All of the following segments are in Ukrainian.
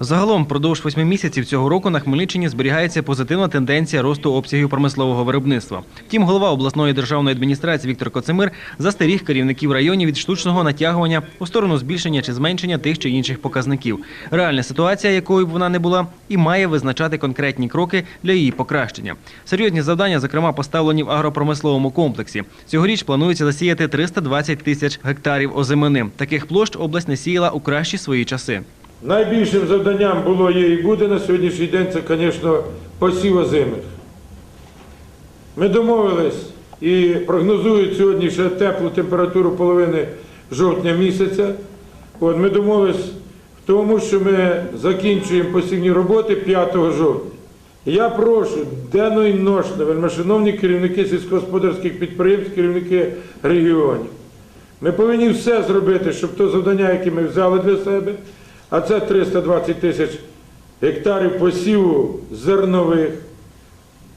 Загалом, впродовж восьми місяців цього року на Хмельниччині зберігається позитивна тенденція росту обсягів промислового виробництва. Втім, голова обласної державної адміністрації Віктор Коцемир застеріг керівників районів від штучного натягування у сторону збільшення чи зменшення тих чи інших показників. Реальна ситуація, якою б вона не була, і має визначати конкретні кроки для її покращення. Серйозні завдання, зокрема, поставлені в агропромисловому комплексі. Цьогоріч планується засіяти 320 тисяч гектарів озимини. Таких площ область не сіяла у кращі свої часи. Найбільшим завданням було є і буде на сьогоднішній день це, звісно, посів озимих. Ми домовились і прогнозують сьогодні ще теплу температуру половини жовтня місяця. От ми домовились в тому, що ми закінчуємо посівні роботи 5 жовтня. Я прошу денно і ношно, вельмишановні керівники сільськогосподарських підприємств, керівники регіонів. Ми повинні все зробити, щоб то завдання, яке ми взяли для себе, а це 320 тисяч гектарів посіву зернових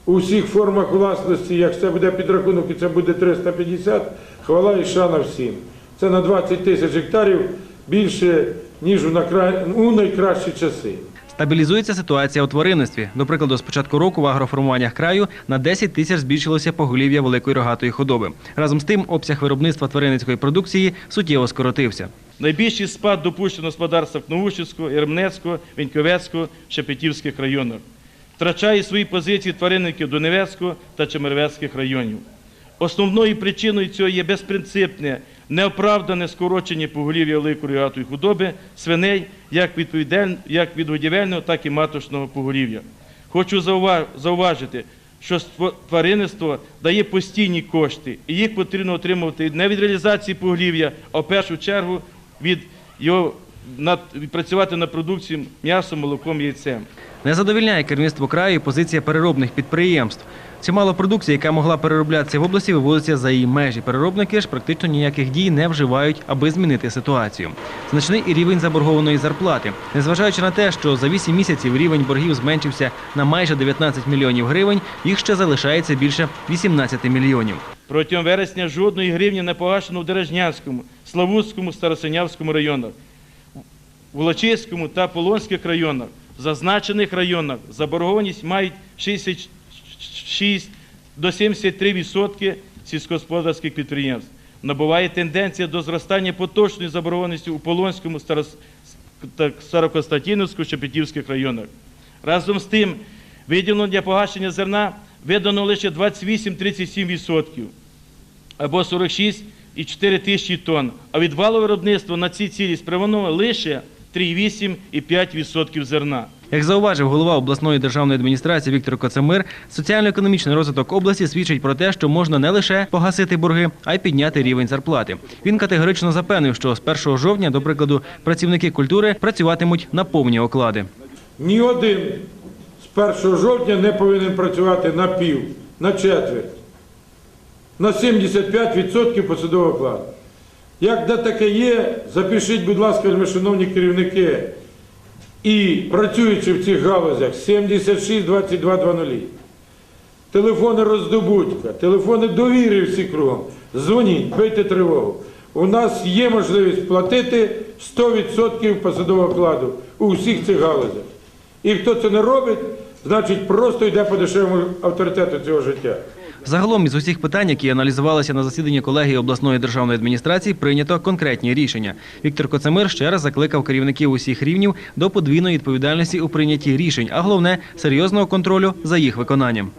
у всіх формах власності, як це буде підрахунок, і це буде 350, хвала і шана всім. Це на 20 тисяч гектарів більше, ніж у, найкращі часи. Стабілізується ситуація у тваринництві. До прикладу, з початку року в агроформуваннях краю на 10 тисяч збільшилося поголів'я великої рогатої худоби. Разом з тим, обсяг виробництва тваринницької продукції суттєво скоротився. Найбільший спад допущено в господарствах Новушівського, Єрмнецького, Віньковецького, Шепетівських районах. Втрачає свої позиції тваринників Донецького та Чемеровецьких районів. Основною причиною цього є безпринципне, неоправдане скорочення поголів'я великої рогатої худоби свиней як, як відгодівельного, так і маточного поголів'я. Хочу зауважити, що тваринництво дає постійні кошти, і їх потрібно отримувати не від реалізації поголів'я, а в першу чергу від його над, відпрацювати на продукцію м'ясом, молоком, яйцем. Не задовільняє керівництво краю і позиція переробних підприємств. Чимало продукції, яка могла перероблятися в області, вивозиться за її межі. Переробники ж практично ніяких дій не вживають, аби змінити ситуацію. Значний і рівень заборгованої зарплати. Незважаючи на те, що за 8 місяців рівень боргів зменшився на майже 19 мільйонів гривень, їх ще залишається більше 18 мільйонів. Протягом вересня жодної гривні не погашено в Дережнянському, Славутському, Старосинявському районах, Волочиському та Полонських районах. В зазначених районах заборгованість мають 66 до 73 відсотки сільськогосподарських підприємств. Набуває тенденція до зростання поточної заборгованості у Полонському, Старос- та Старокостатінівському, Шепетівських районах. Разом з тим, виділено для погашення зерна видано лише 28-37% або 46,4 тисячі тонн, а від валового виробництва на ці цілі спрямовано лише 3,8,5% зерна. Як зауважив голова обласної державної адміністрації Віктор Коцемир, соціально-економічний розвиток області свідчить про те, що можна не лише погасити борги, а й підняти рівень зарплати. Він категорично запевнив, що з 1 жовтня, до прикладу, працівники культури працюватимуть на повні оклади. Ні один з 1 жовтня не повинен працювати на пів, на четверть, на 75% посадового окладу. Як де таке є, запишіть, будь ласка, шановні керівники і працюючи в цих галузях 76 22 00. Телефони роздобутка, телефони довіри всі кругом. Дзвоніть, бийте тривогу. У нас є можливість платити 100% посадового окладу у всіх цих галузях. І хто це не робить, значить просто йде по дешевому авторитету цього життя. Загалом із усіх питань, які аналізувалися на засіданні колегії обласної державної адміністрації, прийнято конкретні рішення. Віктор Коцемир ще раз закликав керівників усіх рівнів до подвійної відповідальності у прийнятті рішень, а головне серйозного контролю за їх виконанням.